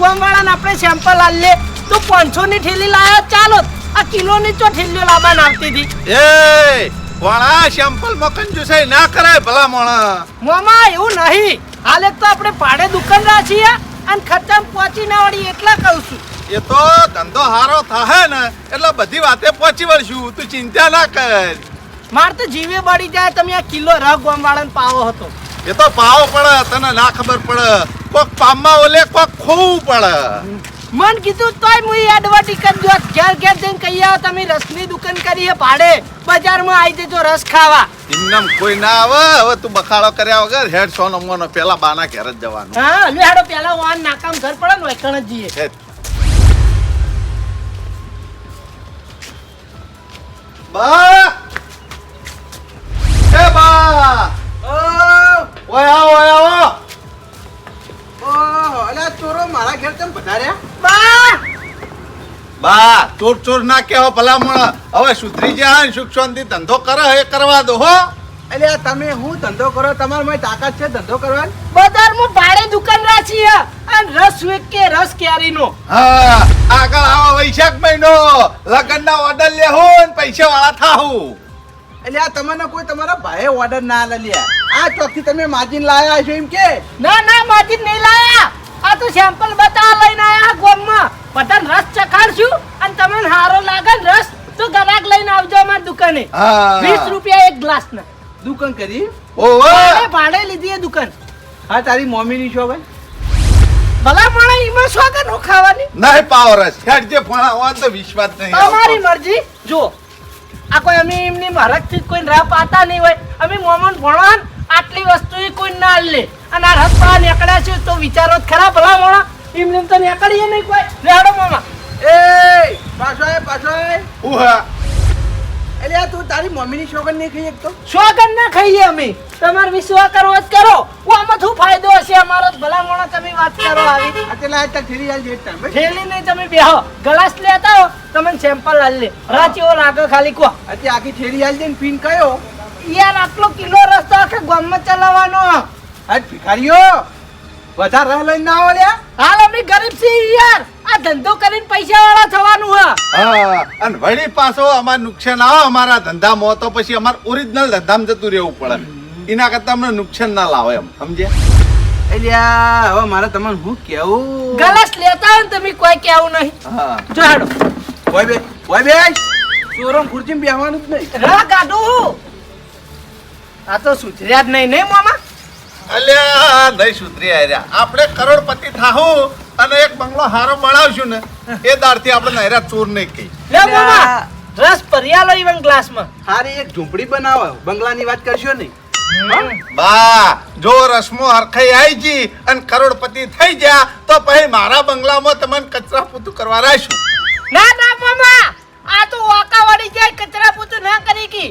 વાત કરી કે ગોમવાળાને આપણે સેમ્પલ આલે તો 500 ની ઠેલી લાયા ચાલો. આ કિલો ની ચો થેલીઓ લાવવાને આવતી હતી? એ વાળા સેમ્પલ મકન કંજુસાઈ ના કરાય ભલા મોણા મોમા એવું નહીં. હાલે તો આપણે પાડે દુકાન છીએ અને ખર્ચામાં પહોંચી ના વળી એટલા કહું છું. એ તો ધંધો હારો થાહે ને એટલે બધી વાતે પહોંચી વળશું. તું ચિંતા ના કર. માર તો જીવે બળી જાય તમે આ કિલો રહ ગોમવાળાને પાવો હતો. એ તો પાવો પડે તને ના ખબર પડે. કોક પામમાં ઓલે કોક ખોવું પડે. મન કીધું તોય હું એડવર્ટી જો ઘેર ઘેર જઈને કહી આવો તમે રસની દુકાન કરી છે ભાડે બજારમાં આવી જજો રસ ખાવા. ઇન્નમ કોઈ ના આવે. હવે તું બખાડો કર્યા વગર હેડ સો નંબરનો પેલા બાના ઘેર જ જવાનું. હા લે હાડો પેલા વાન નાકામ ઘર પડે ને વૈકણ જ જઈએ. હેડ. બા! એ બા! ઓય આવો ઓય આવો. ઓહો અલ્યા ચોરો મારા ઘેર કેમ પધાર્યા? બા! બા ચોર ચોર ના કેવો ભલામણ હવે સુધરી જાય ને સુખ શાંતિ ધંધો કરો એ કરવા દો હો. અલ્યા તમે હું ધંધો કરો? તમારા માં તાકાત છે ધંધો કરવાની? બજારમાં ભાડે દુકાન રાખી અને રસ વેચ કે રસ કેરીનો હા આગળ આવો વૈશાખ મહિનો. લગન ના ઓર્ડર લેહો ને પૈસા વાળા એટલે આ તમને કોઈ તમારા ભાઈ ઓર્ડર ના લે લ્યા. આ ચોકથી તમે માજીન લાયા છો એમ કે? ના ના માજીન નહીં લાયા. આ તો સેમ્પલ બતાવવા લઈને આયા ગોમમાં. બધાને રસ ચખાડશું અને તમને હારો લાગે ને રસ તો ગરાક લઈને આવજો અમારી દુકાને. હા. વીસ રૂપિયા એક ગ્લાસ ના દુકાન કરી? ઓહો ભાડે ભાડે લીધી એ દુકાન. હા તારી મમ્મીની શોખ ભાઈ ભલા માણે ઈમાં સ્વાગત નો ખાવાની. નહીં પાવરસ હેડ જે હોય તો વિશ્વાસ નહીં તમારી મરજી. જો આ કોઈ અમે એમની મરકથી કોઈ રાહ પાતા નહીં હોય. અમે મોમન ભણવાન આટલી વસ્તુ એ કોઈ ના લે. અને આ રસ્તા નીકળ્યા છે તો વિચારો જ ખરા ભલા મોણા. એમને તો નીકળીએ નહીં કોઈ. રેડો મામા એ પાછો આય પાછો આય. ઉહા. અલ્યા તું તારી મમ્મીની શોગન નહીં ખાઈ શકતો? શોગન ના ખાઈએ અમે. તમારે વિશ્વાસ કરવો જ કરો. હું આમાં શું ફાયદો હશે? અમારો ભલા મોણા તમે વાત કરો આવી. આ તેલા આજ તક ઠેરી આલ જેટ ટાઈમ ઠેલી નહીં તમે બેહો. ગ્લાસ લેતા હો તમને સેમ્પલ હાલ લે. રાચીઓ લાગે ખાલી કહો. અત્યારે આખી ઠેરી આલ જઈને પીન કયો યાર આટલો કિલો રસ્તો આખે ગામમાં ચલાવવાનો. આજ ભિખારીઓ વધારે રહ લઈને ના ઓલ્યા હાલ અમે ગરીબ છીએ યાર. આ ધંધો કરીને પૈસા વાળા થવાનું હા. હા અને વળી પાછો અમાર નુકસાન આવે અમારા ધંધામાં તો પછી અમાર ઓરિજિનલ ધંધામાં જતું રહેવું પડે. એના કરતા અમને નુકસાન ના લાવે એમ સમજ્યા? અલ્યા હવે મારે તમને હું કેવું ગલસ લેતા હોય તમે કોઈ કેવું નહીં. હા. જો હેડો. ઓય બે કોઈ બે ચોરો ખુરચીમાં બેહવાનું જ નહીં. રા કાઢું આ તો સુધર્યા જ નહીં નહીં મામા? અલ્યા નહીં સુધરી આર્યા આપણે કરોડપતિ થાહું અને એક બંગલો હારો મળાવશું ને એ દારથી આપણે નહેરા ચોર નહીં કહી લે મામા રસ ભર્યા લો ઈવન ગ્લાસમાં. હારી એક ઝૂંપડી બનાવો. બંગલાની વાત કરશો નહીં. બા જો રસમો હરખાઈ આવી જી અને કરોડપતિ થઈ ગયા તો પછી મારા બંગલામાં તમને કચરા પૂતું કરવા રાખ્યું. ના ના મામા. આ તો વાકા વળી જાય કચરા પૂતું ના કરી કી.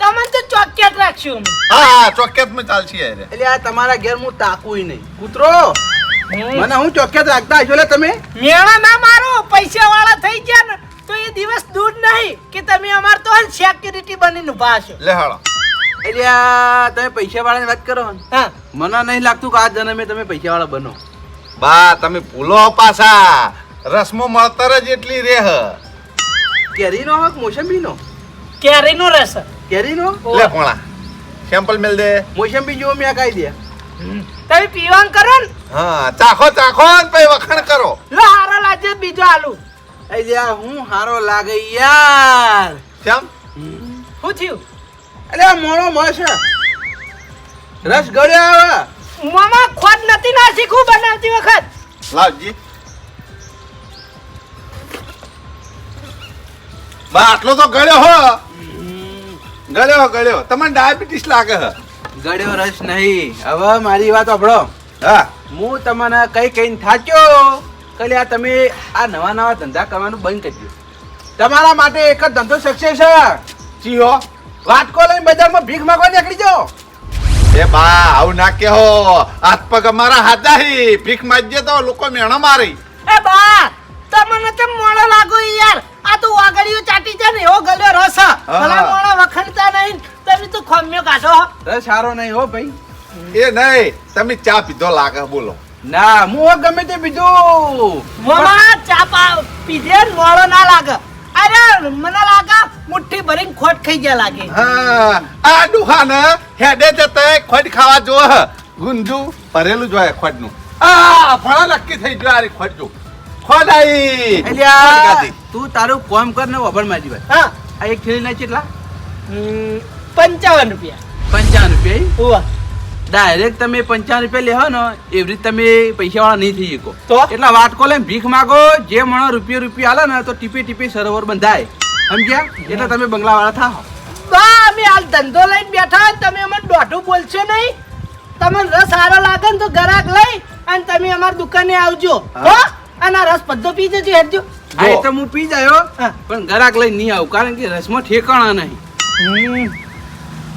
તમને તો ચોક્યાત રાખશું અમે. હા હા ચોક્કસમાં ચાલશે યાર એટલે આ તમારા ઘેર હું તાકુય નહીં. કૂતરો મને હું ચોક્કસ રાખતા હશો લે તમે? મેણા ના મારો પૈસા વાળા થઈ ગયા ને તો એ દિવસ દૂર નહીં કે તમે અમાર તો સિક્યુરિટી બનીને ઊભા હશો લે હાલો. એટલે તમે પૈસા વાળાની વાત કરો હા. મને નહીં લાગતું કે આ જન્મે તમે પૈસા વાળા બનો. બા તમે ભૂલો પાછા. રસમો મળતર જ એટલી રેહ. કેરીનો હક મોસંબીનો. કેરીનો રસ. કેરીનો લે કોણા સેમ્પલ મેલ દે. મોસંબી જો મે કાઈ દે તમે પીવાન કરો ને? હા ચાખો ચાખો ને પછી વખાણ કરો. લો હારો લાગે બીજો આલુ. એ આ હું હારો લાગે યાર. કેમ? શું થયું? એટલે આ મોણો મળશે રસ ગળ્યો આવે મામા ખોટ નથી ના શીખું બનાવતી વખત. લાવજી. બા આટલો તો ગળ્યો હો. ગળ્યો ગળ્યો. તમને ડાયાબિટીસ લાગે છે ગળ્યો રસ નહીં. હવે મારી વાત સાંભળો. હા. હું તમને કઈ કઈને થાક્યો? કલે આ તમે આ નવા નવા ધંધા કરવાનું બંધ કરી દો તમારા માટે એક જ ધંધો સક્સેસ છે ચીહો વાટકો લઈને બજારમાં ભીખ માંગવા નીકળી જાઓ. એ બા આવું ના કેહો. હાથ પગ અમારા હાથા હી ભીખ માગજે તો લોકો મેણા મારી. એ બા તમને તો મોણો લાગો યાર? આ તો વાગડીઓ ચાટી છે ને એવો ગલ્યો રસ હા. હા. ભલા મોણો વખણતા નહીં. તમે તો ખમ્યો કાઢો રસ સારો નહીં હો ભાઈ. એ નહીં તમે ચા પીધો લાગે બોલો. ના હું ગમે તે બીજું મોમાં ચા પા પીધે મોળો મોડો ના લાગે. અરે મને લાગે મુઠ્ઠી ભરીને ખોટ ખાઈ ગયા લાગે. હા આ દુકાન હેડે જતે ખોટ ખાવા જો ગુંજુ ભરેલું જોઈએ ખોટનું આ ફળા નક્કી થઈ ગયો આ ખોટ જો ખોટ આઈ એટલે તું તારું કોમ કર ને વભણ માજી ભાઈ હા. આ એક થેલી ના કેટલા પંચાવન રૂપિયા. પંચાવન રૂપિયા ડાયરેક્ટ તમે પંચાવન રૂપિયા લેહો ને એવી રીતે તમે પૈસા વાળા નહીં થઈ શકો. તો? એટલા વાટકો લઈને ભીખ માગો જે મણો રૂપિયા રૂપિયા આલે ને તો ટીપે ટીપે સરોવર બંધાય. સમજ્યા? એટલે તમે બંગલા વાળા થાઓ બા અમે હાલ ધંધો લઈને બેઠા તમે અમને દોઢું બોલશો નહીં? તમને રસ સારો લાગે ને તો ગરાક લઈ અને તમે અમારી દુકાને આવજો. હો? અને આ રસ બધો પી જજો હેડજો આ એ તો હું પી જાયો હા. પણ ગરાક લઈને નહીં આવું કારણ કે રસમાં ઠેકાણા નહીં.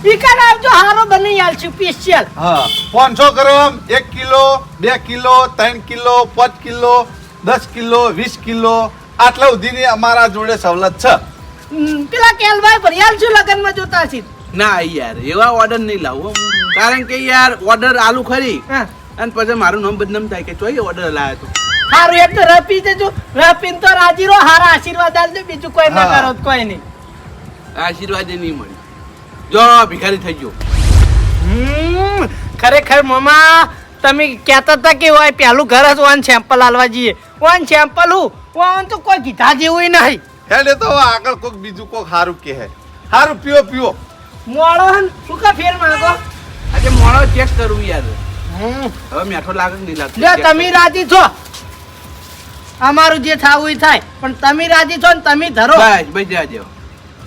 પીકાને આવજો હારો બની આલશું સ્પેશિયલ હા પાંચસો ગ્રામ એક કિલો બે કિલો ત્રણ કિલો પાંચ કિલો દસ કિલો વીસ કિલો આટલા સુધીની અમારા જોડે સવલત છે. પેલા કેલભાઈ ભરિયાલ છું લગનમાં જોતા છે ના યાર એવા ઓર્ડર નહીં લાવું હો. કારણ કે યાર ઓર્ડર આલુ ખરી. હા. અને પછી મારું નામ બદનામ થાય કે ચોઈ ઓર્ડર લાવ્યો તો. હારું એક તો રપી જજો. રપીને તો રાજી રહો હારા આશીર્વાદ આપજો બીજું કોઈ ના કરો કોઈ નહીં. આશીર્વાદ નહીં મળે. જો ભિખારી થઈ ગયો. હમ, ખરેખર મમા તમે કહેતા હતા કે હોય પહેલું ઘર જ વન સેમ્પલ આલવા જઈએ. વન સેમ્પલ હું? વન તો કોઈ કીધા જેવું નહીં. હેડે તો આગળ કોક બીજું કોક સારું કે હે સારું પીઓ પીઓ. મોડો શું કા ફેર માંગો? આજે મોડો ચેક કરવું યાર. હમ, હવે મેઠો લાગે નહીં લાગતો? તમે રાજી છો? અમારું જે થાવું એ થાય. પણ તમે રાજી છો ને તમે ધરો. બસ બસ જવા દેવો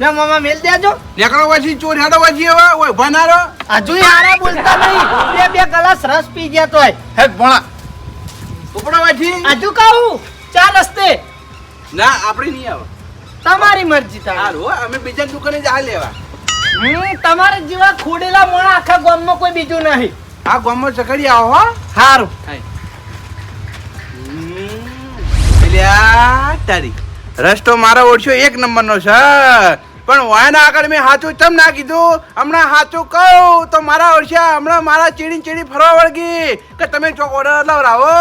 જો મેલ દેજો. નીકળો પછી ચોર હેડો પછી હવે ઓય ભનારો હજુ હારા બોલતા નહીં. બે બે ગ્લાસ રસ પી ગયા તોય. હે ભણા. ઉપડો પછી. હજુ કહું ચાર રસ્તે ના આપણે નહીં આવે. તમારી મરજી તારી. સારું હો, અમે બીજા દુકાને જા લેવા. હું તમારા જેવા ખોડેલા મોણા આખા ગામમાં કોઈ બીજું નહીં. આ ગામમાં ચકડી આવો હો. સારું હાય. અલ્યા તારી. રસ્તો મારો ઓળશો એક નંબરનો છે. પણ વાયના આગળ મેં સાચું ચમ ના કીધું? હમણાં સાચું કહું તો મારા ઓળખ્યા હમણાં મારા ચીડી ચીડી ફરવા વળગી. કે તમે ચોક ઓર્ડર લવરાવો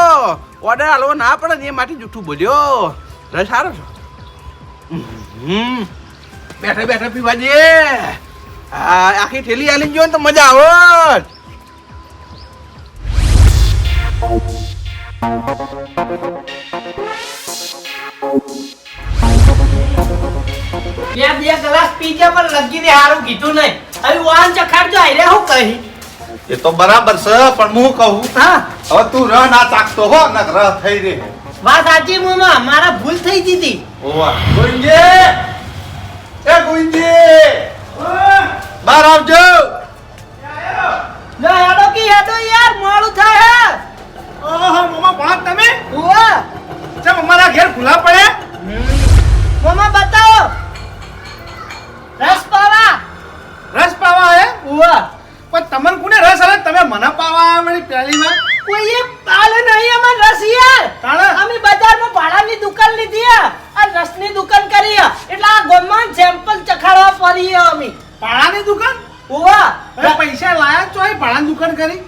ઓર્ડર આલવો ના પડે એ માટે જૂઠું બોલ્યો. રસ સારો છો. બેઠા બેઠા પીવા દે આ આખી ઠેલી આલી જો ને તો મજા આવત બે બે ગ્લાસ પી પણ લગી હારું કીધું નહીં. હવે વાન ચખાડજો આઈ રે હું કહી? એ તો બરાબર છે પણ હું કહું. હા. હવે તું રહ ના ચાકતો હો ને રહ થઈ રે. વાત સાચી મમ્મા મારા ભૂલ થઈ જીતી ઓવા. ગુંજે! એ ગુંજે! બહાર આવજો. લે હેડો કી હેડો યાર મોડું થાય હે. ઓહો મમ્મા ભણત તમે? ઉવા ચમ અમારા ઘેર ભૂલા પડે? મમ્મા બતાવો. રસ પાવા. રસ પાવા હે? ઉવા. પણ તમને કોને રસ આવે? તમે મને પાવા આવે પહેલી વાર? કોઈએ પાલ નહીં અમાર રસ યાર. તાણે? અમે બજારમાં ભાડાની દુકાન લીધી આ રસની દુકાન કરી એટલે આ ગામમાં સેમ્પલ ચખાડવા પડી અમે. ભાડાની દુકાન? અરે પૈસા લાયા ચોય ભાડાની દુકાન કરી.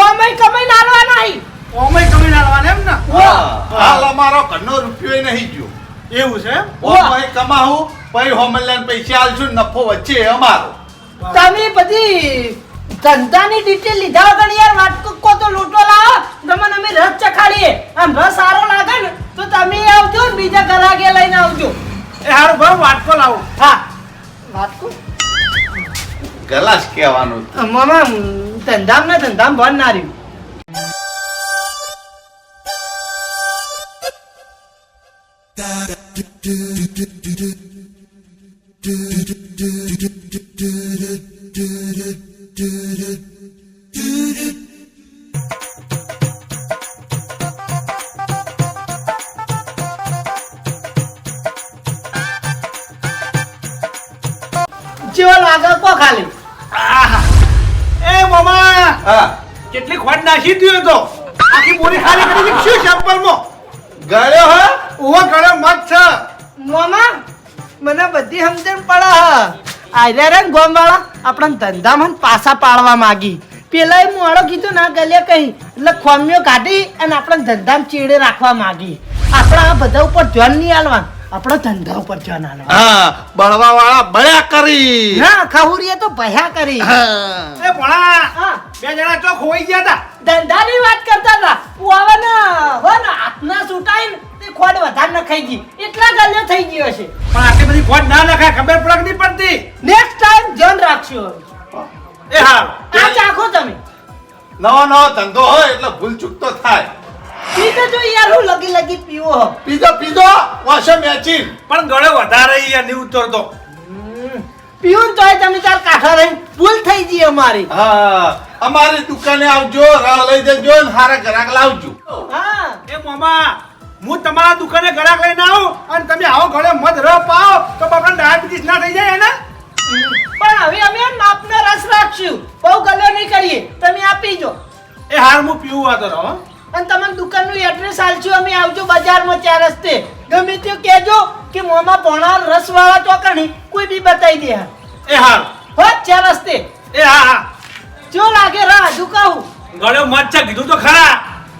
ઓમય કમાઈ નાલવા નહીં ઓમય કમી લાવવાના એમ ને? હાલ અમારો ઘરનો રૂપિયો નહીં ગયો. એવું છે? વાહ. કમાવું પછી હોમલેન પૈસા આલશું નફો વચ્ચે અમારો. તમે બધી ધંધાની ડિટેલ લીધા વગર યાર વાટકો કો તો લૂંટો લાવો. તમને અમે રસ ચખાડીએ. આમ રસ સારો લાગે ને તો તમે આવજો ને બીજા ગ્રાહકે લઈને આવજો. એ હારું ભાઈ વાટકો લાવો. હા. વાટકો? ગલાસ કહેવાનું. મને ધંધામ ને ધંધામ ભણ ના રહ્યું. કેટલી ખોટ નાખી દીધો તો. આખી બોરી ખાલી કરી શું શું સેમ્પલમાં ગળ્યો હે? ઓવો ગળ્યો મત છે મામા, મને બધી સમજણ પડે આર્યા રે ગોમ વાળા આપણા ધંધામાં પાછા પાડવા માંગી. પેલા મોડો કીધું, ના ગલે કઈ. એટલે ખોમ્યો કાઢી અને આપણા ધંધામાં ચીડે રાખવા માગી. આપણા બધા ઉપર ધ્યાન નહીં આલવાનું. આપણો ધંધા ઉપર ધ્યાન આલવાનું હા બળવા વાળા બળ્યા કરી. હા ખાહુરીએ તો ભયા કરી. હા. એ ભણા બે જણા તો ખોઈ ગયા હતા ધંધાની વાત કરતા હતા. હું હવે ને હો ને હાથના સુટાઈને તે ખોડ વધારે નખાઈ ગઈ. એટલા ગલ્યો થઈ ગયો છે પણ આટલી બધી ખોટ ના નખાય ખબર પડક નહીં પડતી? નેક્સ્ટ ટાઈમ ધ્યાન રાખશો એ હા આ ચાખો તમે. નવો નવો ધંધો હોય એટલે ભૂલ ચૂક તો થાય. પીધો જો યાર હું લગી લગી પીવો. હો. પીધો. પીધો મેચી પણ ગળે વધારે યાર નહીં ઉતરતો પીવું તોય તમે ચાર કાંઠા રહીને ભૂલ થઈ ગઈ અમારી. હા અમારી દુકાને આવજો રાહ લઈ જજો ને હારા ગ્રાહક લાવજો. હા. એ મામા હું તમારા દુકાને ગળાક લઈને આવું અને તમે આવો ગળે મધ ર પાઓ તો બાપડા ડાયાબિટીસ ના થઈ જાય ને પણ હવે અમે માપનો રસ રાખશું. બહુ ગલ્યો નહીં કરીએ. તમે આપી જો એ હાર હું પીવું વાતો રહો અને તમારી દુકાનનું એડ્રેસ આલજો અમે આવજો બજારમાં ચાર રસ્તે. ગમે તે કહેજો કે મોમાં પોણા રસવાળા ચોકણી કોઈ બી બતાવી દે હા. એ હા હો ચાર રસ્તે. એ હા હા. જો લાગે રા દુકાવું ગળ્યો છે કીધું તો ખરા.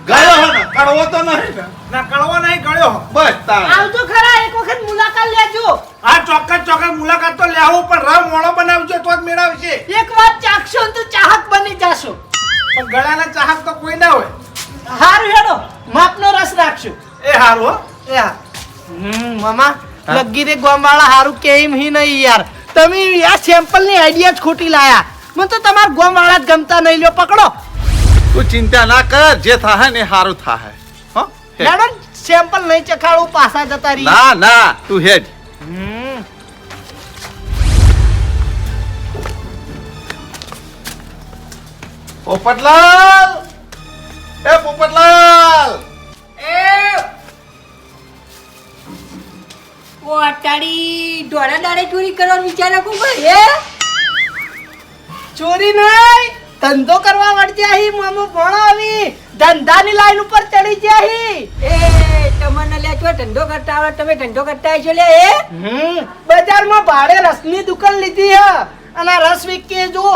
ગળ્યો હો ને કડવો તો નહીં ને. કડવો નહીં ગળ્યો બસ તાર. આવજો ખરા એક વખત મુલાકાત લેજો. આ ચોક્કસ ચોક્કસ મુલાકાત તો લેવું પણ રામ મોણો બનાવજો તો જ મેળવશે. એક વાત ચાખશો તો ચાહક બની જાશો. પણ ગળાના ચાહક તો કોઈ ના હોય. હારું હેડો માપનો રસ રાખશું એ હારું હો. એ હા. હમ મામા લગી રે ગોમવાળા હારું કેમ હી નહીં યાર. તમે આ સેમ્પલની આઈડિયા જ ખોટી લાયા. મને તો તમારા ગોમવાળા જ ગમતા નહીં લ્યો પકડો. તું ચિંતા ના કર જે થાહે ને હારું થાહે. હો હે. મેડમ સેમ્પલ નહીં ચખાડું પાછા જતા રહી ના ના તું હેડ. પોપટલાલ અટાડી દોડા ચોરી કરવાનો વિચાર રાખું ભાઈ હે? ચોરી નહીં ધંધો કરવા વળજે હી મામો ભણો આવી ધંધાની લાઈન ઉપર ચડી ગયા હી. એ તમને લે છો ધંધો કરતા આવડે તમે ધંધો કરતા છો લે એ હમ બજારમાં ભાડે રસની દુકાન લીધી હે. અને રસ વિકે જો.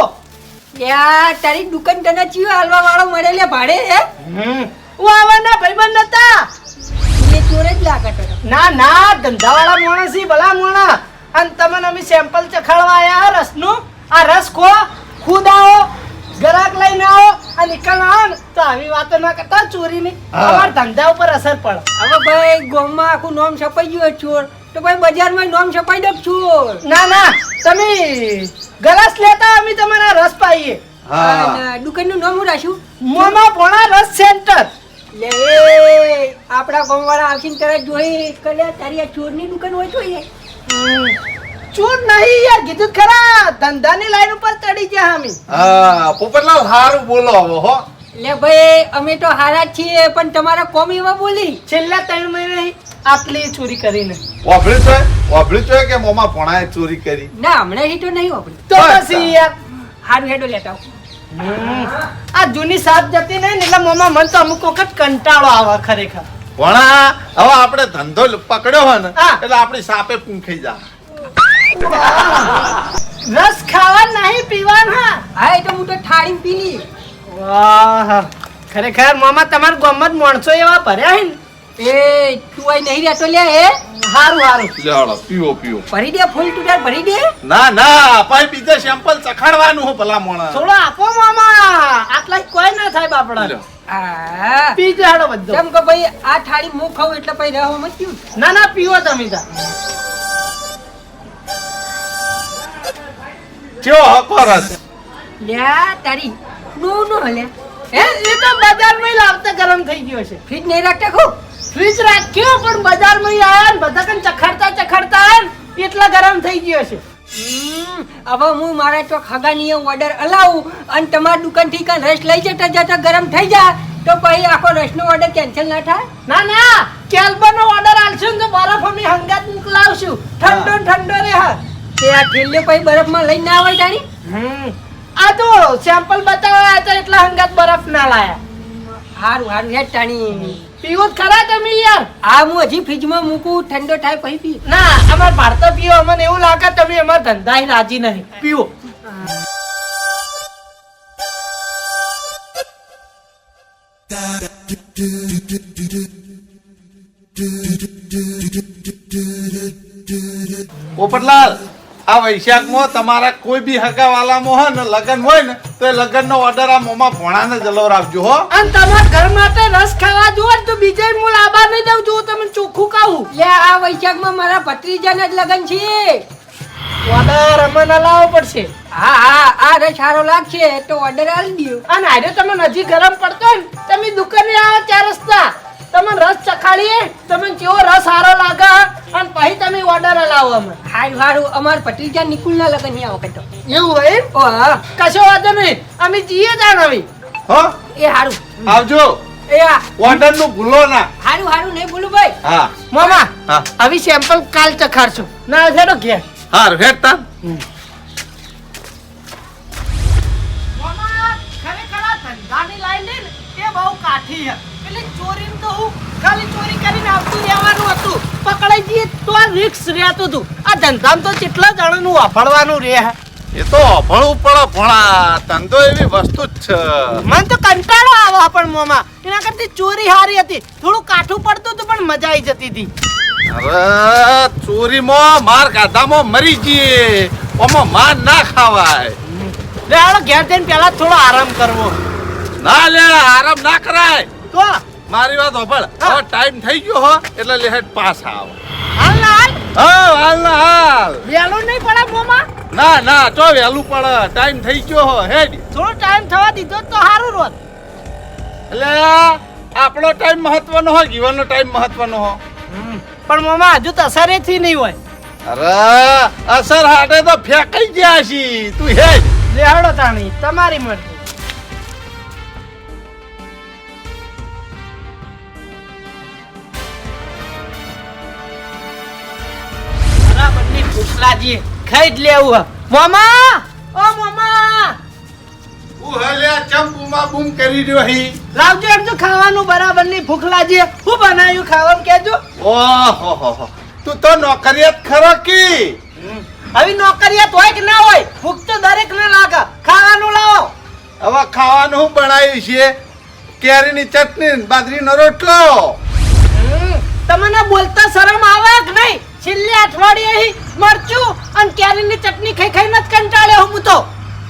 યા તારી દુકાન તને ચિયો હાલવા વાળો મળે લે ભાડે હે? હમ હું આવવાના ભાઈબંધ હતા એ ચોર જ લાગતો ના ના ધંધાવાળા માણસ ભલા માણસ. અને તમને અમે સેમ્પલ ચખાડવા આવ્યા રસ રસનું. આ રસ ખો ખુદ આવો ગ્રાહક લઈને આવો અને નીકળ આવો તો આવી વાતો ના કરતા ચોરીની. અમારા ધંધા ઉપર અસર પડે. હવે ભાઈ ગોમમાં આખું નોમ છપાઈ ગયું ચોર. તો ભાઈ બજારમાં નોમ છપાઈ દઉં ચોર. ના ના તમે ગલાસ લેતા અમે તમારા રસ પાઈએ. દુકાનનું નામ હું રાખ્યું? મોમા પોણા રસ સેન્ટર. લે ગામ આપણા ગામવાળા આવશે તરત જોઈ કલ્યા તારી આ ચોરની દુકાન હોય જોઈએ ચોર નહીં યાર કીધું ખરા. ધંધાની લાઈન ઉપર ચડી ગયા અમે. હા પોપટલાલ હારું બોલો હવે હો. લે ભાઈ અમે તો હારા છીએ પણ તમારા કોમ એવા બોલી? છેલ્લા ત્રણ મહિને આટલી ચોરી કરીને. વાપર્યું છે? વાપર્યું છે કે મોમાં ભણાય ચોરી કરી? ના હમણાં તો નહીં વાપરી. તો પછી યાર. હારું હેડો લેતા. આ જૂની સાપ જતી નહીં ને એટલે મોમાં મન તો અમુક વખત કંટાળો આવે ખરેખર. ભણા હવે આપણે ધંધો પકડ્યો હોય ને એટલે આપણી સાપે પૂંખાઈ જા. રસ ખાવા નહીં પીવાના હા. એ તો હું તો થાળી પી લી વાહ ખરેખર મામા તમારા ગામમાં માણસો એવા ભર્યા હે ને? એ તું આઈ નહીં રહેતો લે એ. હારું હારું. લે હાલો પીઓ પીવો. ભરી દે ફૂલ તું ભરી દે. ના ના પાઈ બીજે સેમ્પલ ચખાડવાનું હો ભલા મોણા થોડો આપો મામા. આટલા કોઈ ના થાય બાપડા. હા. બધો. કેમ કે ભાઈ આ થાળી હું ખાઉં એટલે પછી રહેવા મત ક્યું ના ના પીવો તમે તા ચો હકો રસ? લ્યા તારી નું નું હલે. એ એ તો બજારમાં લાવતા ગરમ થઈ ગયો છે. ફ્રીજ નહીં રાખતા ખૂબ? ફ્રીજ રાખ્યો પણ બજારમાં આયા ને બધા કન ચખડતા ચખડતા એટલા ગરમ થઈ ગયો છે. હમ, હવે હું મારા તો ખાગાની ઓર્ડર અલાવું અને તમારી દુકાનથી કાં રસ લઈ જતા જતા ગરમ થઈ જાય તો પછી આખો રસનો ઓર્ડર કેન્સલ ના થાય? ના ના કેલ્બનો ઓર્ડર આલશો તો બરફ અમે હંગાત મોકલાવશું. ઠંડો ઠંડો રે હા તે આ થેલીઓ પછી બરફમાં લઈને ના આવે તારી? હમ આ તો સેમ્પલ બતાવવા હતા એટલા હંગાત બરફ ના લાયા. હારું હારું હેડ તાણી. પીવો ખરા તમે યાર. આ હું હજી ફ્રીજમાં મૂકું ઠંડો થાય પછી પી ના અમાર ભારત પીવો અમને એવું લાગે તમે અમાર ધંધા રાજી નહીં. પીવો. પોપટલાલ. આ વૈશાખમાં તમારા કોઈ બી હગાવાલામાં હોય ને લગન હોય ને તો એ લગ્નનો ઓર્ડર આ મોમાં ભોણાને જલવરાવજો હો. અને તમારા ઘર માટે રસ ખાવા જુઓ તો બીજે હું લાવવા નહીં દઉં છું તમને ચોખ્ખું કહું. લે આ વૈશાખમાં મારા ભત્રીજાને જ લગન છે. ઓર્ડર અમને લાવવો પડશે. હા હા આ રસ સારો લાગશે તો ઓર્ડર આલી દો અને આજે તમે નજીક ગરમ પડતો હોય ને તમે દુકાને આવો ચાર રસ્તા. તમે રસ ચખાડીએ? તમે કેવો રસ સારો લાગે? અને પછી તમે ઓર્ડર લાવો અમે હારું હારું. અમાર ભત્રીજા નિકુલના લગન છે આ વખત. તો એવું હોય? ઓ હા. કશો વાંધો નહીં. અમે જઈએ જાણ હવે હો? એ હારું. આવજો. એ હા ઓર્ડરનું ભૂલો ના. હારું હારું. નહીં ભૂલું ભાઈ. હા. મામા હા. આવી સેમ્પલ કાલ ચખાડશું. ના છેડો ઘેર. હાર મામા ખરેખર ધંધાની લાઈન છે ને એ બહુ કાઠી છે. ખાલી ચોરી કરીને આવતું રહેવાનું હતું. પકડાઈ જઈએ તો આ રિક્સ રહેતું હતું. આ ધંધામાં તો કેટલા જણાનું વાપરવાનું રહે. એ તો ભણવું પડે ભણા ધંધો એવી વસ્તુ જ છે. મને તો કંટાળો આવો પણ મોમાં. એના કરતી ચોરી હારી હતી. થોડું કાઠું પડતું હતું પણ મજા આવી જતી હતી. અરે ચોરીમાં માર ગાધામાં મરી જઈએ. ઓમાં માર ના ખાવાય. લે હાલો ઘેર જઈને પહેલા થોડો આરામ કરવો. ના લે આરામ ના કરાય. તો મારી વાત હોભળ. હવે ટાઈમ થઈ ગયો હો એટલે લેહેટ પાસ આવ. હાલ ને હાલ. હા હાલ ના હાલ. વેલું નહીં પડે મોમાં? ના ના ચો વહેલું પડે. ટાઈમ થઈ ગયો હો હેડ. થોડો ટાઈમ થવા દીધો તો સારું રોત એટલે આપણો ટાઈમ મહત્વનો હોય જીવનનો ટાઈમ મહત્વનો હો. પણ મોમાં હજુ તો અસર એથી નહીં હોય. અરે અસર હાટે તો ફેંકાઈ ગયા છી તું હેડ. લેહડો તાણી તમારી મરજી. ફૂસલાજી ખાઈ જ લેવું હે. મોમા! ઓ મોમા! હું હલ્યા ચંપુમાં બૂમ કરી રહ્યો હી. લાવજો એમ તો ખાવાનું બરાબર નહીં ભૂખ લાગી હું. બનાવ્યું ખાવાનું કેજો ઓહો હો હો. તું તો નોકરિયાત ખરો કી? હવે નોકરિયાત હોય કે ના હોય ભૂખ તો દરેક ને લાગે. ખાવાનું લાવો. હવે ખાવાનું હું બનાવ્યું છે? કેરીની ચટણી ને બાજરીનો રોટલો. તમને બોલતા શરમ આવે કે નહીં? છેલ્લે અઠવાડિયે મરચું અને કેરીની ચટણી ખાઈ ખાઈને જ કંટાળ્યો હું તો.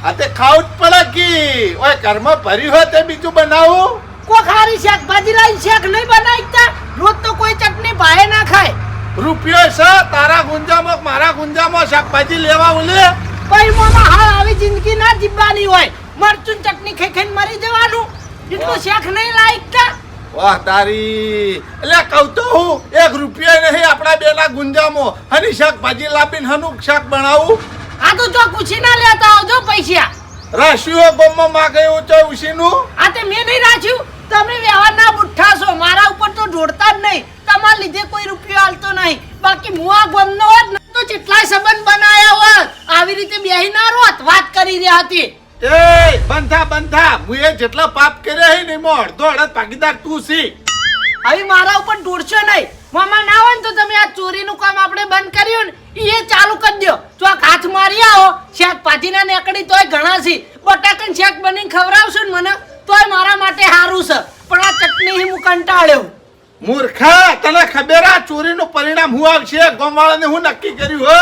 આ તે ખાવું જ પડે કી ઓય કર્મ ભર્યું હોય તે બીજું બનાવું? કોઈ ખારી શાકભાજી લાવી શાક નહીં બનાવતા? રોજ તો કોઈ ચટણી ભાવે ના ખાય. રૂપિયો છે તારા ગુંજામાં મારા ગુંજામાં શાકભાજી લેવા ઉલે? ભાઈ મોમાં હાલ આવી જિંદગી ના જીવવાની હોય. મરચું ચટણી ખાઈ ખાઈને મરી જવાનું. એટલું શાક નહીં લાયક વાહ તારી. એટલે કહું તો હું એક રૂપિયો નહીં આપણા બેના ગુંજામાં. હની શાકભાજી લાવીને હનુક શાક બનાવું? આ તો જો પૂછી ના લેતા આવજો પૈસા. રાશિઓ ગોમમાં માગે એવું તો ઉસીનું આ તે મેં નહીં રાખ્યું. તમે વ્યવહારના બુઠ્ઠા છો. મારા ઉપર તો ઢોળતા જ નહીં. તમારા લીધે કોઈ રૂપિયો હાલતો નહીં. બાકી હું આ ગમનો હોત તો કેટલાય સંબંધ બનાયા હોત. આવી રીતે બેહી ના રોત. વાત કરી રહ્યા હતી. એ બંધા બંધા. મુએ જેટલા પાપ કર્યા હે ને એમાં અડધો અડધ ભાગીદાર તું સી હવે મારા ઉપર ઢોળશો નહીં. મામા ના હોય ને તો તમે આ ચોરીનું કામ આપણે બંધ કર્યું ને એ ચાલુ કરી દો આ હાથ મારી આવો શાકભાજીના નેકડી તોય ઘણા છે. બટાકન શેક બની ખવડાવશો ને મને તોય મારા માટે સારું છે. પણ આ ચટણી હું કંટાળ્યો. મૂર્ખા તને ખબર આ ચોરીનું પરિણામ હું આવશે? ગોમવાળાને હું નક્કી કર્યું હો?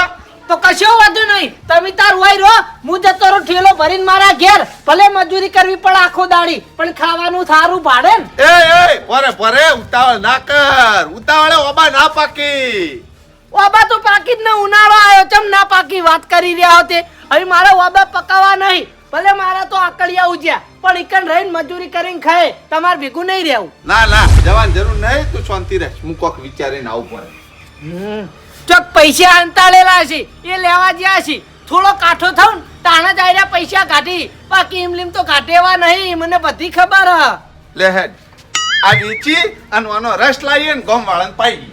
તો કશો વાંધો નહીં. તમે તાર હોય રહો હું જતો રહું ઠેલો ભરીને મારા ઘેર. ભલે મજૂરી કરવી પડે આખો દાડી પણ ખાવાનું સારું ભાડે ને. એ એ પરે પરે ઉતાવળ ના કર. ઉતાવળે ઓબા ના પાકી. ઓબા તો પાકી જ ને ઉનાળો આવ્યો. ચમ ના પાકી વાત કરી રહ્યા હોતે? હવે મારા ઓબા પકાવવા નહીં. ભલે મારા તો આકડિયા ઉજ્યા. પણ ઇકન રહીને મજૂરી કરીને ખાય. તમારે ભેગું નહીં રહેવું. ના ના જવાન જરૂર નહીં. તું શાંતિ રહે હું કોક વિચારીને આવું પડે. ચોક પૈસા અંતાળેલા છે. એ લેવા ગયા છે. થોડો કાઠો થાવ ને તાણા જ આયરા પૈસા કાઢી. બાકી ઇમલીમ તો કાઢેવા નહીં. મને બધી ખબર હ. લે હેડ. આ વેચી અને આનો રસ લાવીએ ને ગોમ વાળાને પાઈ.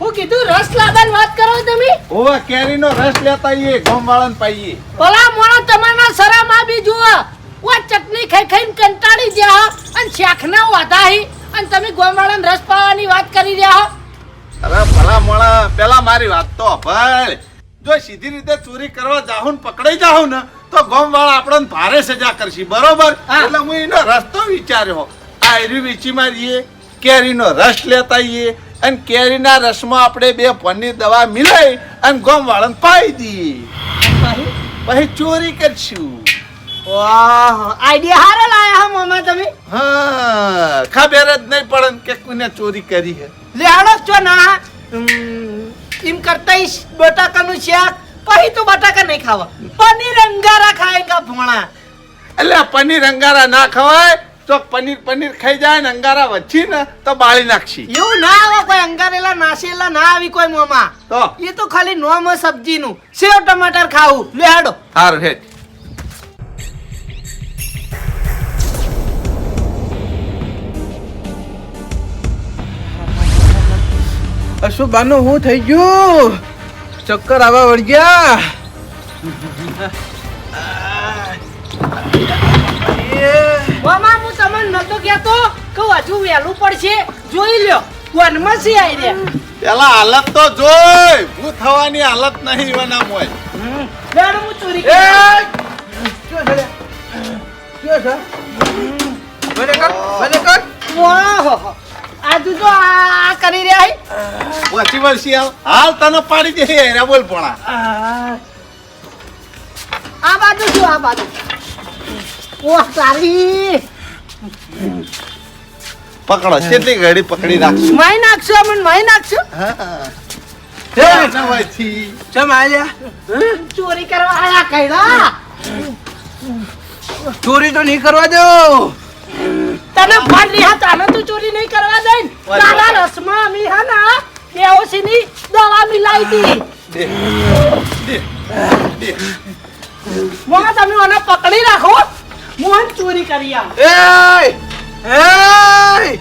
હું કીધું રસ લાવવાની વાત કરો તમે? ઓવા કેરીનો રસ લેતા આઈએ ગોમ વાળાને પાઈએ. ભલા મોણા તમારા સરામાં બી જુઓ. ઓ ચટણી ખાઈ ખાઈને કંટાળી ગયા અને અને વાતા હી. અને તમે ગોમાળાને રસ પાવાની વાત કરી રહ્યા હો. અરે ભલા મોણા પેલા મારી વાત તો ભાઈ. જો સીધી રીતે ચોરી કરવા જાહું ને પકડાઈ જાહું ને તો ગોમ વાળા આપણને ભારે સજા કરશે બરોબર? એટલે હું એનો રસ્તો વિચાર્યો. આયરી વેચી મારીએ કેરીનો રસ લેતા આવીએ અને કેરીના રસમાં આપણે બે પનીર દવા મિલાઈ અને ગોમ વાળાને પાઈ દઈએ. પછી ચોરી કરશું. વાહ આઈડિયા હારો મામા તમે? હા ખબર જ નહીં પડે કે કોને ચોરી કરી હે લેહાડો જ છો ના એમ કરતા બટાકાનું શાક. પછી તો બટાકા નહીં ખાવા. પનીર અંગારા ખાएगा ભોણા? એટલે પનીર અંગારા ના ખવાય તો પનીર પનીર ખાઈ જાય ને અંગારા વચ્ચી ને તો બાળી નાખશી. એવું ના આવે કોઈ અંગારેલા નાસેલા ના આવી કોઈ મોમાં. તો? એ તો ખાલી નોમ સબ્જીનું. સેવ ટમાટર ખાવું. લેહાડો. સારું હેડ અશુભાનું હું થઈ ગયું ચક્કર આવા વળગ્યા મામા હું તમને નતો કહેતો કે હજુ વહેલું પડશે જોઈ લ્યો વનમાં સી આવી રહ્યા પેલા હાલત તો જોઈ હું થવાની હાલત નહીં એવાના મોય લેહાડો હું ચોરી એ! કરી છે લે? છે? બંધ કર, બંધ કર. વાહ આજુ તો આ કરી રહ્યા હી. વચ્ચી વળશી હાલ હાલ તને પાડી દે હેરા બોલ પોણા. આ બાજુ શું આ બાજુ. ઓહ તારી. પકડો કેટલી ઘડી પકડી રાખશું મહી નાખશો અમને માઈ નાખશો? ચોરી કરવા આયા કઈડા ચોરી તો નહીં કરવા દો તને ફોન લીધા તને તું ચોરી નહીં કરવા દઈ ને. તારા રસમાં હા ના કેઓસી ની દવા મિલાઈ હતી દે. દે. દે. તમે મને પકડી રાખો મોહન ચોરી કરી આ એ એ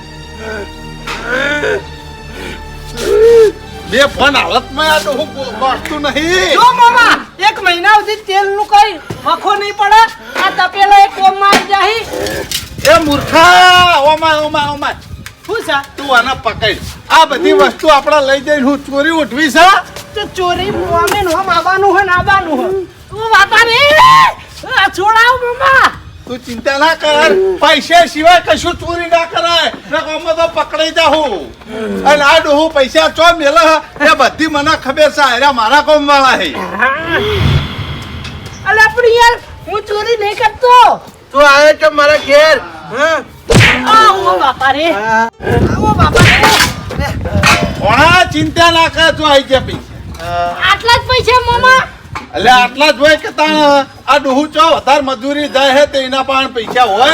બે ફોન હાલતમાં આ તો હું વાંચતું નહીં જો મામા એક મહિના સુધી તેલનું કઈ હખો નહીં પડે આ તપેલો એક કોમમાં આવી જાહી એ મૂર્ખા ઓમાં ઓમાં ઓમાં શું છે? તું આને પકડ. આ બધી વસ્તુ આપણે લઈ જઈને હું ચોરી ઉઠવી છે? તો ચોરી મોમે નો આવવાનું હે ને આવવાનું હે તું વાતા ને છોડાવ મમ્મા તું ચિંતા ના કર. પૈસા સિવાય કશું ચોરી ના કરાય. ને કોમાં તો પકડાઈ જાહું અને આ ડોહું પૈસા ચો મેલે? હે, એ બધી મને ખબર છે. અરે મારા કોમ વાળા હે. અલે પણ યાર હું ચોરી નહીં કરતો. તું આવે છો મારા ઘેર હા? આ ઓ બાપા રે આ, બાપા રે ઓણા ચિંતા ના કર તું આવી ગયા પૈસા આટલા જ પૈસા મામા? એટલે આટલા જ હોય કે તાણ આ ડુહુ ચો વધારે મજૂરી જાય હે તે એના પાસે પૈસા હોય?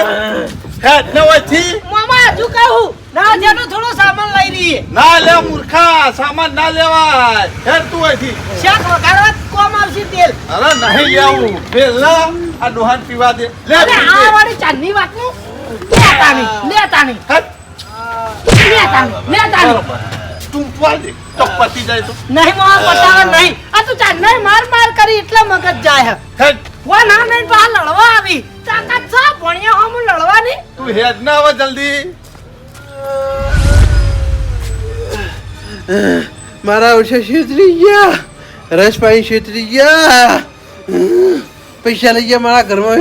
હે. એટલે હોય છી. મામા શું કહું. ના જેનો થોડો સામાન લઈ લઈએ. ના લે મૂર્ખા સામાન ના લેવાય. હેડ તું અહીંથી. શાક વગાડવા કોમ આવશે તેલ. અરે નહીં લેવું ના આ ડોહાન પીવા દે. લે અરે આ વાળી ચાંદની વાતનું લે લેતા લે હેડ. લે નહીં લે નહીં તું પાડ દે. તો પતી જાય તો. નહીં મોવા પટાવા નહીં. આ તું ચાંદનાએ માર માર કરી એટલે મગજ જાય વા ના નહીં પા લડવા આવી. તાકાત છે ભણ્યા હો હું લડવાની. તું હેડ ના આવે જલ્દી. મારા ઓછા છેતરી ગયા. રસ પાણી છેતરી ગયા. પૈસા લઈ ગયા મારા ઘરમાં.